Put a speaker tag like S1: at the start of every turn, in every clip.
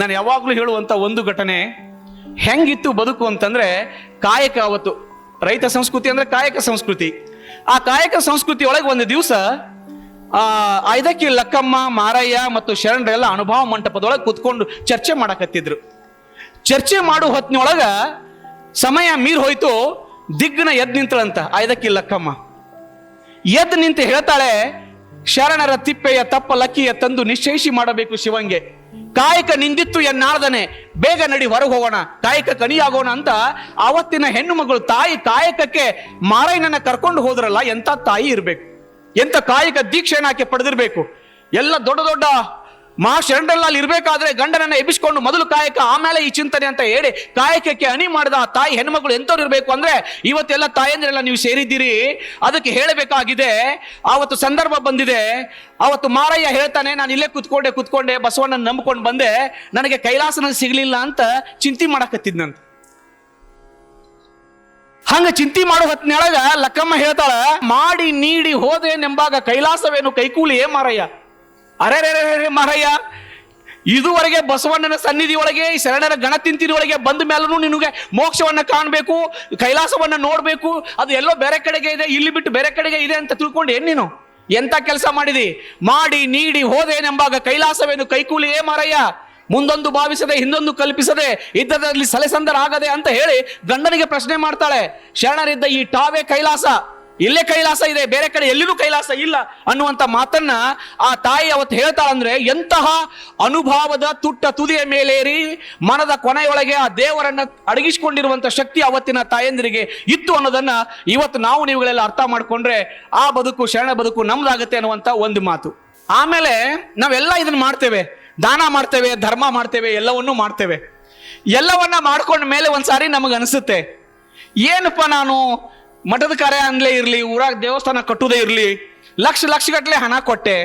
S1: ನಾನು ಯಾವಾಗಲೂ ಹೇಳುವಂಥ ಒಂದು ಘಟನೆ ಹೆಂಗಿತ್ತು ಬದುಕು ಅಂತಂದರೆ ಕಾಯಕ ಅವತ್ತು ರೈತ ಸಂಸ್ಕೃತಿ ಅಂದರೆ ಕಾಯಕ ಸಂಸ್ಕೃತಿ. ಆ ಕಾಯಕ ಸಂಸ್ಕೃತಿ ಒಳಗೆ ಒಂದು ದಿವಸ, ಆ ಐದಕ್ಕಿ ಲಕ್ಕಮ್ಮ, ಮಾರಯ್ಯ ಮತ್ತು ಶರಣರೆಲ್ಲ ಅನುಭವ ಮಂಟಪದೊಳಗೆ ಕುತ್ಕೊಂಡು ಚರ್ಚೆ ಮಾಡಕತ್ತಿದ್ರು. ಚರ್ಚೆ ಮಾಡೋ ಹೊತ್ತಿನೊಳಗ ಸಮಯ ಮೀರ್ ಹೋಯ್ತು, ದಿಗ್ಗನ ಎದ್ ನಿಂತಳಂತ ಐದಕ್ಕಿ ಲಕ್ಕಮ್ಮ. ಎದ್ದು ನಿಂತು ಹೇಳ್ತಾಳೆ, ಶರಣರ ತಿಪ್ಪೆಯ ತಪ್ಪ ಲಕ್ಕಿಯ ತಂದು ನಿಶ್ಚಯಿಸಿ ಮಾಡಬೇಕು ಶಿವಂಗೆ. ಕಾಯಕ ನಿಂದಿತ್ತು ಎನ್ನಾರ್ದನೆ, ಬೇಗ ನಡಿ ಹೊರಗೆ ಹೋಗೋಣ, ಕಾಯಕ ಕಣಿಯಾಗೋಣ ಅಂತ ಆವತ್ತಿನ ಹೆಣ್ಣು ಮಗಳು ತಾಯಿ ಕಾಯಕಕ್ಕೆ ಮಾರೈನನ್ನ ಕರ್ಕೊಂಡು ಹೋದ್ರಲ್ಲ ಎಂತ ತಾಯಿ ಇರಬೇಕು? ಎಂತ ಕಾಯಕ ದೀಕ್ಷೆಯನ್ನು ಆಕೆ ಪಡೆದಿರಬೇಕು? ಎಲ್ಲ ದೊಡ್ಡ ದೊಡ್ಡ ಮಹಾ ಶರಣರಲ್ಲಿ ಅಲ್ಲಿ ಗಂಡನನ್ನು ಎಬ್ಬಿಸ್ಕೊಂಡು ಮೊದಲು ಕಾಯಕ, ಆಮೇಲೆ ಈ ಚಿಂತನೆ ಅಂತ ಹೇಳಿ ಕಾಯಕಕ್ಕೆ ಅಣಿ ಮಾಡಿದ ಆ ತಾಯಿ ಹೆಣ್ಮಗಳು ಎಂಥವ್ರು ಇರಬೇಕು ಅಂದ್ರೆ ಇವತ್ತೆಲ್ಲ ತಾಯಂದ್ರೆಲ್ಲ ನೀವು ಸೇರಿದ್ದೀರಿ. ಅದಕ್ಕೆ ಹೇಳಬೇಕಾಗಿದೆ, ಆವತ್ತು ಸಂದರ್ಭ ಬಂದಿದೆ. ಆವತ್ತು ಮಾರಯ್ಯ ಹೇಳ್ತಾನೆ, ನಾನು ಇಲ್ಲೇ ಕುತ್ಕೊಂಡೆ ಕುತ್ಕೊಂಡೆ, ಬಸವಣ್ಣನ ನಂಬ್ಕೊಂಡು ಬಂದೆ. ನನಗೆ ಕೈಲಾಸನ ಸಿಗಲಿಲ್ಲ ಅಂತ ಚಿಂತೆ ಮಾಡಕತ್ತಿದ್ನಂತ. ಹಂಗ ಚಿಂತೆ ಮಾಡೋ ಹೊತ್ತಿನೊಳಗ ಲಕ್ಕಮ್ಮ ಹೇಳ್ತಾಳ, ಮಾಡಿ, ನೀಡಿ, ಹೋದೆ ನೆಂಬಾಗ ಕೈಲಾಸವೇನು ಕೈಕೂಲಿ, ಏ ಮಾರಯ್ಯ? ಅರೆ ಮಹಯ್ಯ ಇದುವರೆಗೆ ಬಸವಣ್ಣನ ಸನ್ನಿಧಿ ಒಳಗೆ ಶರಣರ ಗಣತಿಂತಿನ ಒಳಗೆ ಬಂದ ಮೇಲೂ ನಿನಗೆ ಮೋಕ್ಷವನ್ನು ಕಾಣಬೇಕು, ಕೈಲಾಸವನ್ನು ನೋಡಬೇಕು, ಅದು ಎಲ್ಲೋ ಬೇರೆ ಕಡೆಗೆ ಇದೆ, ಇಲ್ಲಿ ಬಿಟ್ಟು ಬೇರೆ ಕಡೆಗೆ ಇದೆ ಅಂತ ತಿಳ್ಕೊಂಡು ಏನ್ ನೀನು? ಎಂತ ಕೆಲಸ ಮಾಡಿದಿ? ಮಾಡಿ, ನೀಡಿ, ಹೋದೇನೆಂಬಾಗ ಕೈಲಾಸವೇನು ಕೈಕೂಲಿ ಏ ಮಾರಯ್ಯ ಮುಂದೊಂದು ಭಾವಿಸದೆ, ಹಿಂದೊಂದು ಕಲ್ಪಿಸದೆ ಇದ್ದದಲ್ಲಿ ಸಲೆಸಂದರ ಆಗದೆ ಅಂತ ಹೇಳಿ ಗಂಡನಿಗೆ ಪ್ರಶ್ನೆ ಮಾಡ್ತಾಳೆ. ಶರಣರಿದ್ದ ಈ ಟಾವೆ ಕೈಲಾಸ ಇಲ್ಲೇ ಕೈಲಾಸ ಇದೆ, ಬೇರೆ ಕಡೆ ಎಲ್ಲಿನೂ ಕೈಲಾಸ ಇಲ್ಲ ಅನ್ನುವಂತ ಮಾತನ್ನ ಆ ತಾಯಿ ಅವತ್ತು ಹೇಳ್ತಾಳಂದ್ರೆ, ಎಂತಹ ಅನುಭವದ ತುಟ್ಟ ತುದಿಯ ಮೇಲೇರಿ ಮನದ ಕೊನೆಯೊಳಗೆ ಆ ದೇವರನ್ನ ಅಡಗಿಸಿಕೊಂಡಿರುವಂತ ಶಕ್ತಿ ಅವತ್ತಿನ ತಾಯಂದಿರಿಗೆ ಇತ್ತು ಅನ್ನೋದನ್ನ ಇವತ್ತು ನಾವು ನೀವುಗಳೆಲ್ಲ ಅರ್ಥ ಮಾಡಿಕೊಂಡ್ರೆ ಆ ಬದುಕು ಶರಣ ಬದುಕು ನಮ್ದಾಗುತ್ತೆ ಅನ್ನುವಂತ ಒಂದು ಮಾತು. ಆಮೇಲೆ ನಾವೆಲ್ಲ ಇದನ್ನ ಮಾಡ್ತೇವೆ, ದಾನ ಮಾಡ್ತೇವೆ, ಧರ್ಮ ಮಾಡ್ತೇವೆ, ಎಲ್ಲವನ್ನೂ ಮಾಡ್ತೇವೆ. ಎಲ್ಲವನ್ನ ಮಾಡ್ಕೊಂಡ ಮೇಲೆ ಒಂದ್ಸಾರಿ ನಮಗೆ ಅನಿಸುತ್ತೆ ಏನಪ್ಪ ನಾನು ಮಠದ ಕಾರ್ಯ ಅನ್ಲೇ ಇರಲಿ, ಊರಾಗ ದೇವಸ್ಥಾನ ಕಟ್ಟುದೇ ಇರಲಿ, ಲಕ್ಷ ಲಕ್ಷ ಗಟ್ಟಲೆ ಹಣ ಕೊಟ್ಟೆ.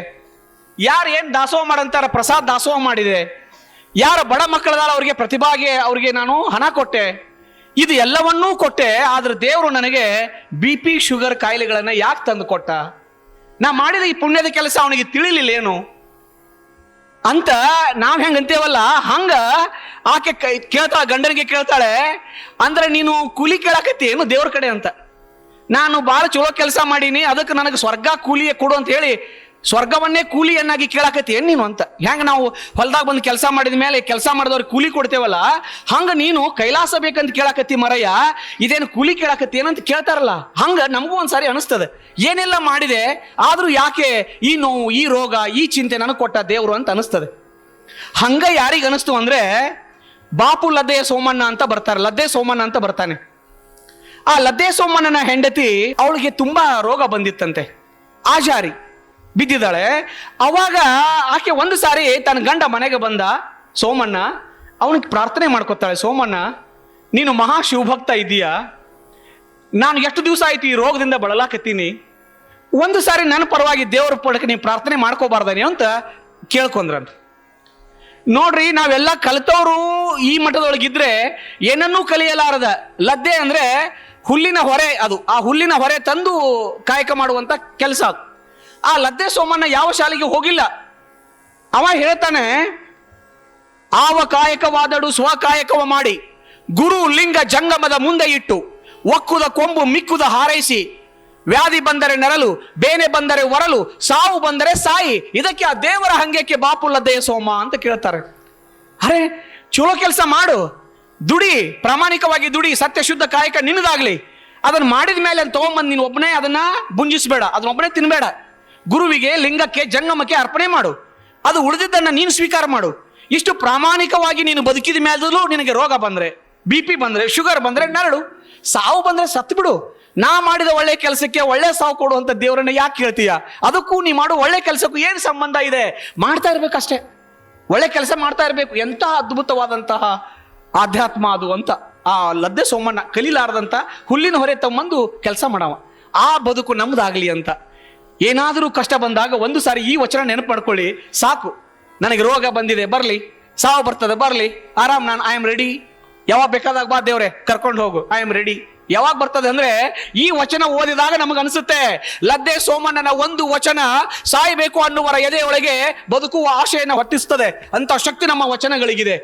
S1: ಯಾರು ಏನು ದಾಸೋಹ ಮಾಡಂತಾರ ಪ್ರಸಾದ್ ದಾಸೋಹ ಮಾಡಿದೆ. ಯಾರ ಬಡ ಮಕ್ಕಳದಾರ ಅವ್ರಿಗೆ ಪ್ರತಿಭಾಗೆ ಅವ್ರಿಗೆ ನಾನು ಹಣ ಕೊಟ್ಟೆ. ಇದು ಎಲ್ಲವನ್ನೂ ಕೊಟ್ಟೆ, ಆದ್ರೆ ದೇವರು ನನಗೆ ಬಿ ಪಿ ಶುಗರ್ ಕಾಯಿಲೆಗಳನ್ನ ಯಾಕೆ ತಂದು ಕೊಟ್ಟ? ನಾ ಮಾಡಿದ ಈ ಪುಣ್ಯದ ಕೆಲಸ ಅವನಿಗೆ ತಿಳಿಲಿಲ್ಲ ಏನು? ಅಂತ ನಾವ್ ಹೆಂಗ ಅಂತೀವಲ್ಲ, ಹಂಗ ಆಕೆ ಕೇಳ್ತಾಳ, ಗಂಡನಿಗೆ ಕೇಳ್ತಾಳೆ, ಅಂದ್ರೆ ನೀನು ಕೂಲಿ ಕೇಳಾಕತ್ತಿ ಏನು ದೇವ್ರ ಕಡೆ ಅಂತ. ನಾನು ಭಾಳ ಚಲೋ ಕೆಲಸ ಮಾಡೀನಿ, ಅದಕ್ಕೆ ನನಗೆ ಸ್ವರ್ಗ ಕೂಲಿಯೇ ಕೊಡು ಅಂತ ಹೇಳಿ ಸ್ವರ್ಗವನ್ನೇ ಕೂಲಿಯನ್ನಾಗಿ ಕೇಳಾಕತ್ತೀಯ ನೀನು ಅಂತ? ಹೆಂಗೆ ನಾವು ಹೊಲದಾಗ ಬಂದು ಕೆಲಸ ಮಾಡಿದ ಮೇಲೆ ಕೆಲಸ ಮಾಡಿದವ್ರಿಗೆ ಕೂಲಿ ಕೊಡ್ತೇವಲ್ಲ, ಹಂಗ ನೀನು ಕೈಲಾಸ ಬೇಕಂತ ಕೇಳಾಕತ್ತಿ ಮರಯ್ಯ, ಇದೇನು ಕೂಲಿ ಕೇಳಾಕತ್ತಿ ಏನಂತ ಕೇಳ್ತಾರಲ್ಲ, ಹಂಗ ನಮಗೂ ಒಂದ್ಸಾರಿ ಅನಿಸ್ತದೆ. ಏನೆಲ್ಲ ಮಾಡಿದೆ, ಆದರೂ ಯಾಕೆ ಈ ನೋವು, ಈ ರೋಗ, ಈ ಚಿಂತೆ ನನಗೆ ಕೊಟ್ಟ ದೇವರು ಅಂತ ಅನಿಸ್ತದೆ. ಹಂಗ ಯಾರಿಗೆ ಅನಿಸ್ತು ಅಂದ್ರೆ, ಬಾಪು ಲದ್ದೆ ಸೋಮಣ್ಣ ಅಂತ ಬರ್ತಾರೆ, ಲದ್ದೆ ಸೋಮಣ್ಣ ಅಂತ ಬರ್ತಾನೆ. ಆ ಲದ್ದೆ ಹೆಂಡತಿ ಅವಳಿಗೆ ತುಂಬಾ ರೋಗ ಬಂದಿತ್ತಂತೆ. ಆಜಾರಿ ಬಿದ್ದಿದ್ದಾಳೆ. ಅವಾಗ ಆಕೆ ಒಂದು ಸಾರಿ ತನ್ನ ಗಂಡ ಮನೆಗೆ ಬಂದ ಸೋಮಣ್ಣ, ಅವನಿಗೆ ಪ್ರಾರ್ಥನೆ ಮಾಡ್ಕೊತಾಳೆ, ಸೋಮಣ್ಣ, ನೀನು ಮಹಾ ಶಿವಭಕ್ತ ಇದೀಯಾ ನಾನು ಎಷ್ಟು ದಿವಸ ಆಯ್ತು ಈ ರೋಗದಿಂದ ಬಳಲಾಕತ್ತೀನಿ? ಒಂದು ಸಾರಿ ನನ್ನ ಪರವಾಗಿ ದೇವರ ಪಡಕ್ಕೆ ನೀವು ಪ್ರಾರ್ಥನೆ ಮಾಡ್ಕೋಬಾರ್ದಾನೆ ಅಂತ ಕೇಳ್ಕೊಂಡ್ರಂತ. ನೋಡ್ರಿ, ನಾವೆಲ್ಲ ಕಲಿತವರು ಈ ಮಠದೊಳಗಿದ್ರೆ ಏನನ್ನೂ ಕಲಿಯಲಾರದ. ಲದ್ದೆ ಅಂದ್ರೆ ಹುಲ್ಲಿನ ಹೊರೆ ಅದು. ಆ ಹುಲ್ಲಿನ ಹೊರೆ ತಂದು ಕಾಯಕ ಮಾಡುವಂತ ಕೆಲಸ ಅದು. ಆ ಲದ್ದೆ ಸೋಮಣ್ಣ ಯಾವ ಶಾಲೆಗೆ ಹೋಗಿಲ್ಲ? ಅವ ಹೇಳ್ತಾನೆ, ಆವ ಕಾಯಕವಾದಡು ಸ್ವಕಾಯಕವ ಮಾಡಿ. ಗುರು ಲಿಂಗ ಜಂಗಮದ ಮುಂದೆ ಇಟ್ಟು, ಒಕ್ಕುದ ಕೊಂಬು ಮಿಕ್ಕುದ ಹಾರೈಸಿ. ವ್ಯಾಧಿ ಬಂದರೆ ನರಲು ಬೇನೆ ಬಂದರೆ ಒರಲು, ಸಾವು ಬಂದರೆ ಸಾಯಿ. ಇದಕ್ಕೆ ಆ ದೇವರ ಹಂಗಕ್ಕೆ ಬಾಪುಲ್ಲದೆಯ ಸೋಮ ಅಂತ ಕೇಳ್ತಾರೆ. ಅರೆ, ಚಲೋ ಕೆಲಸ ಮಾಡು. ದುಡಿ, ಪ್ರಾಮಾಣಿಕವಾಗಿ ದುಡಿ ಸತ್ಯ ಶುದ್ಧ ಕಾಯಕ ನಿನ್ನದಾಗ್ಲಿ. ಅದನ್ನ ಮಾಡಿದ ಮೇಲೆ ಅಂತ ತಗೊಂಬಂದು ನೀನು ಒಬ್ಬನೇ ಅದನ್ನ ಬುಂಜಿಸಬೇಡ ಅದನ್ನ ಒಬ್ಬನೇ ತಿನ್ಬೇಡ. ಗುರುವಿಗೆ, ಲಿಂಗಕ್ಕೆ ಜಂಗಮಕ್ಕೆ ಅರ್ಪಣೆ ಮಾಡು. ಅದು ಉಳಿದಿದ್ದನ್ನ ನೀನು ಸ್ವೀಕಾರ ಮಾಡು. ಇಷ್ಟು ಪ್ರಾಮಾಣಿಕವಾಗಿ ನೀನು ಬದುಕಿದ ಮೇಲೂ ನಿನಗೆ ರೋಗ ಬಂದ್ರೆ, ಬಿ ಪಿ ಬಂದ್ರೆ, ಶುಗರ್ ಬಂದ್ರೆ ನರಳು. ಸಾವು ಬಂದ್ರೆ ಸತ್ತು ಬಿಡು. ನಾ ಮಾಡಿದ ಒಳ್ಳೆ ಕೆಲಸಕ್ಕೆ ಒಳ್ಳೆ ಸಾವು ಕೊಡುವಂತ ದೇವರನ್ನ ಯಾಕೆ ಹೇಳ್ತೀಯ? ಅದಕ್ಕೂ ನೀ ಮಾಡು ಒಳ್ಳೆ ಕೆಲಸಕ್ಕೂ ಏನು ಸಂಬಂಧ ಇದೆ? ಮಾಡ್ತಾ ಇರಬೇಕಷ್ಟೇ. ಒಳ್ಳೆ ಕೆಲಸ ಮಾಡ್ತಾ ಇರಬೇಕು. ಎಂತಹ ಅದ್ಭುತವಾದಂತಹ ಆಧ್ಯಾತ್ಮ ಅದು ಅಂತ. ಆ ಲದ್ದೆ ಸೋಮಣ್ಣ ಕಲೀಲಾರದಂತ ಹುಲ್ಲಿನ ಹೊರೆ ತಮ್ಮಂದು ಕೆಲಸ ಮಾಡವ. ಆ ಬದುಕು ನಮ್ದಾಗ್ಲಿ ಅಂತ. ಏನಾದರೂ ಕಷ್ಟ ಬಂದಾಗ ಒಂದು ಸಾರಿ ಈ ವಚನ ನೆನಪು ಮಾಡ್ಕೊಳ್ಳಿ ಸಾಕು. ನನಗೆ ರೋಗ ಬಂದಿದೆ, ಬರಲಿ. ಸಾವು ಬರ್ತದೆ, ಬರಲಿ. ಆರಾಮ್ ನಾನು ಐ ಆಮ್ ರೆಡಿ ಯಾವಾಗ ಬೇಕಾದಾಗ ಬಾ ದೇವ್ರೆ, ಕರ್ಕೊಂಡು ಹೋಗು. ಐ ಆಮ್ ರೆಡಿ ಯಾವಾಗ ಬರ್ತದೆ ಅಂದ್ರೆ ಈ ವಚನ ಓದಿದಾಗ ನಮಗೆ ಅನಿಸುತ್ತೆ. ಲದ್ದೆ ಸೋಮಣ್ಣನ ಒಂದು ವಚನ ಸಾಯಬೇಕು ಅನ್ನುವರ ಎದೆಯೊಳಗೆ ಬದುಕುವ ಆಶೆಯನ್ನು ಹೊಟ್ಟಿಸ್ತದೆ ಅಂತ ಶಕ್ತಿ ನಮ್ಮ ವಚನಗಳಿಗಿದೆ.